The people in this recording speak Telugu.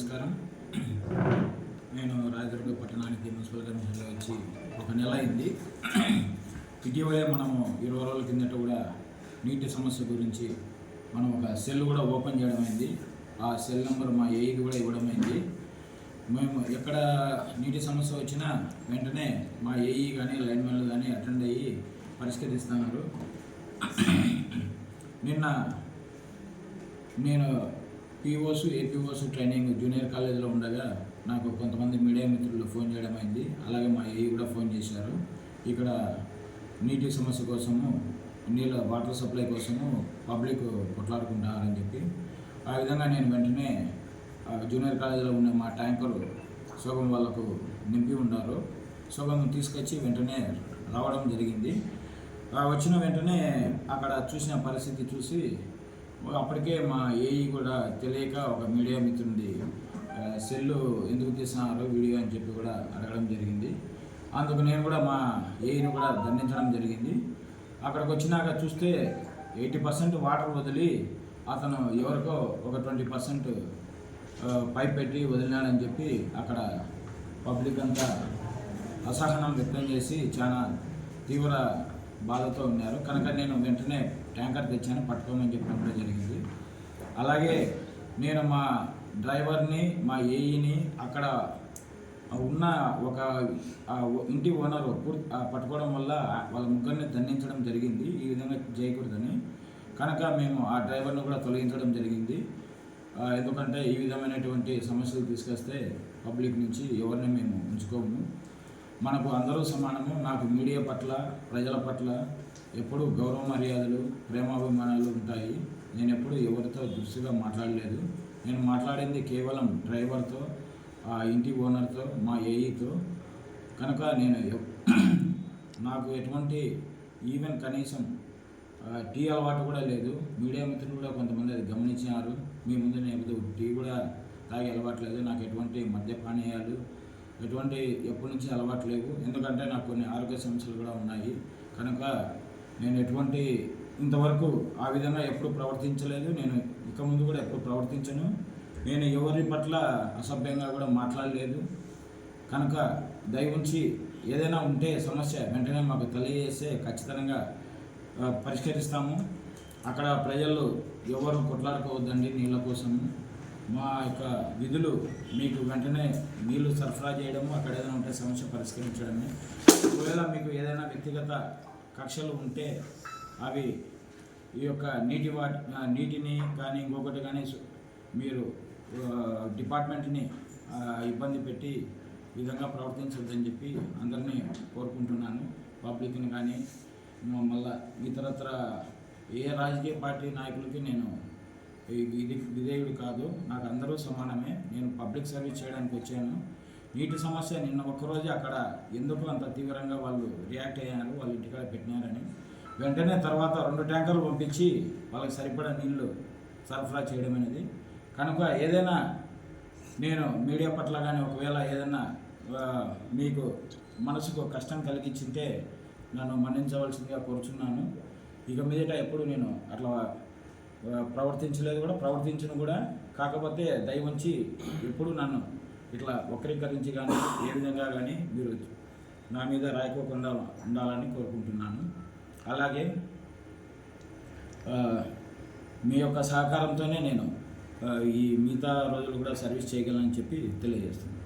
నమస్కారం. నేను రాయదుర్గ పట్టణానికి మున్సిపల్ కమిషన్లో వచ్చి ఒక నెల అయింది. ఇటీవలే మనము ఇరవై రోజుల కిందట కూడా నీటి సమస్య గురించి మనం ఒక సెల్ కూడా ఓపెన్ చేయడం అయింది. ఆ సెల్ నెంబర్ మా ఏఈకి కూడా ఇవ్వడం అయింది. మేము ఎక్కడ నీటి సమస్య వచ్చినా వెంటనే మా ఏఈ కానీ లైన్మెన్లు కానీ అటెండ్ అయ్యి పరిష్కరిస్తున్నారు. నిన్న నేను పీఓస్ ఏపీఓస్ ట్రైనింగ్ జూనియర్ కాలేజీలో ఉండగా నాకు కొంతమంది మీడియా మిత్రులు ఫోన్ చేయడం అయింది. అలాగే మా ఏ కూడా ఫోన్ చేశారు. ఇక్కడ నీటి సమస్య కోసము నీళ్ళ వాటర్ సప్లై కోసము పబ్లిక్ కొట్లాడుకుంటారని చెప్పి. ఆ విధంగా నేను వెంటనే ఆ జూనియర్ కాలేజీలో ఉన్న మా ట్యాంకర్ సగం వాళ్ళకు నింపి ఉన్నారు. సగం తీసుకొచ్చి వెంటనే రావడం జరిగింది. వచ్చిన వెంటనే అక్కడ చూసిన పరిస్థితి చూసి అప్పటికే మా ఏఈ కూడా తెలియక ఒక మీడియా మిత్రుడి సెల్లు ఎందుకు తీస్తున్నారు వీడియో అని చెప్పి కూడా అడగడం జరిగింది. అందుకు నేను కూడా మా ఏఈని కూడా దండించడం జరిగింది. అక్కడికి వచ్చినాక చూస్తే ఎయిటీ పర్సెంట్ వాటర్ వదిలి అతను ఎవరికో ఒక ట్వంటీ పర్సెంట్ పైప్ పెట్టి వదిలినాడని చెప్పి అక్కడ పబ్లిక్ అంతా అసహనం వ్యక్తం చేసి చాలా తీవ్ర బాధతో ఉన్నారు. కనుక నేను వెంటనే ట్యాంకర్ తెచ్చాను పట్టుకోమని చెప్పడం కూడా జరిగింది. అలాగే నేను మా డ్రైవర్ని మా ఏఈని అక్కడ ఉన్న ఒక ఇంటి ఓనర్ పట్టుకోవడం వల్ల వాళ్ళ ముగ్గురిని దండించడం జరిగింది. ఈ విధంగా చేయకూడదని. కనుక మేము ఆ డ్రైవర్ను కూడా తొలగించడం జరిగింది. ఎందుకంటే ఈ విధమైనటువంటి సమస్యలు తీసుకొస్తే పబ్లిక్ నుంచి ఎవరిని మేము ఉంచుకోము. మనకు అందరూ సమానము. నాకు మీడియా పట్ల ప్రజల పట్ల ఎప్పుడూ గౌరవ మర్యాదలు ప్రేమాభిమానాలు ఉంటాయి. నేను ఎప్పుడు ఎవరితో దురుసుగా మాట్లాడలేదు. నేను మాట్లాడింది కేవలం డ్రైవర్తో ఆ ఇంటి ఓనర్తో మా ఏఈతో. కనుక నేను నాకు ఎటువంటి ఈవెన్ కనీసం టీ అలవాటు కూడా లేదు. మీడియా మిత్రులు కూడా కొంతమంది అది గమనించినారు. మీ ముందు నేను టీ కూడా తాగే అలవాటు లేదు. నాకు ఎటువంటి మద్యపానీయాలు ఎటువంటి ఎప్పటి నుంచి అలవాటు లేవు. ఎందుకంటే నాకు కొన్ని ఆరోగ్య సమస్యలు కూడా ఉన్నాయి. కనుక నేను ఎటువంటి ఇంతవరకు ఆ విధంగా ఎప్పుడు ప్రవర్తించలేదు. నేను ఇక ముందు కూడా ఎప్పుడు ప్రవర్తించను. నేను ఎవరి పట్ల అసభ్యంగా కూడా మాట్లాడలేదు. కనుక దయవుంచి ఏదైనా ఉంటే సమస్య వెంటనే మాకు తెలియజేస్తే ఖచ్చితంగా పరిష్కరిస్తాము. అక్కడ ప్రజలు ఎవరు కొట్లాడుకోవద్దండి నీళ్ళ కోసం మా యొక్క విధులు మీకు వెంటనే నీళ్ళు సరఫరా చేయడము అక్కడ ఏదైనా ఉంటే సమస్య పరిష్కరించడమే. ఒకవేళ మీకు ఏదైనా వ్యక్తిగత కక్షలు ఉంటే అవి ఈ యొక్క నీటి వాటి నీటిని కానీ ఇంకొకటి కానీ మీరు డిపార్ట్మెంట్ని ఇబ్బంది పెట్టి ఈ విధంగా ప్రవర్తించొద్దని చెప్పి అందరినీ కోరుకుంటున్నాను. పబ్లిక్ని కానీ మళ్ళీ మళ్ళా ఇతరత్ర ఏ రాజకీయ పార్టీ నాయకులకి నేను ఇది విధేయుడు కాదు. నాకు అందరూ సమానమే. నేను పబ్లిక్ సర్వీస్ చేయడానికి వచ్చాను. నీటి సమస్య నిన్న ఒక్కరోజే అక్కడ ఎందుకు అంత తీవ్రంగా వాళ్ళు రియాక్ట్ అయ్యారు? వాళ్ళు ఇంటికాడ పెట్టినారని. వెంటనే తర్వాత రెండు ట్యాంకర్లు పంపించి వాళ్ళకి సరిపడా నీళ్ళు సరఫరా చేయడం అనేది. కనుక ఏదైనా నేను మీడియా పట్ల కానీ ఒకవేళ ఏదైనా మీకు మనసుకు కష్టం కలిగించింటే నన్ను మన్నించవలసిందిగా కోరుచున్నాను. ఇక మీదట ఎప్పుడు నేను అట్లా ప్రవర్తించలేదు కూడా ప్రవర్తించను కూడా. కాకపోతే దయవంచి ఎప్పుడు నన్ను ఇట్లా వక్రీకరించి కానీ ఏ విధంగా కానీ మీరు నా మీద రాయకోకుండా ఉండాలని కోరుకుంటున్నాను. అలాగే మీ యొక్క సహకారంతోనే నేను ఈ మిగతా రోజులు కూడా సర్వీస్ చేయగలనని చెప్పి తెలియజేస్తున్నాను.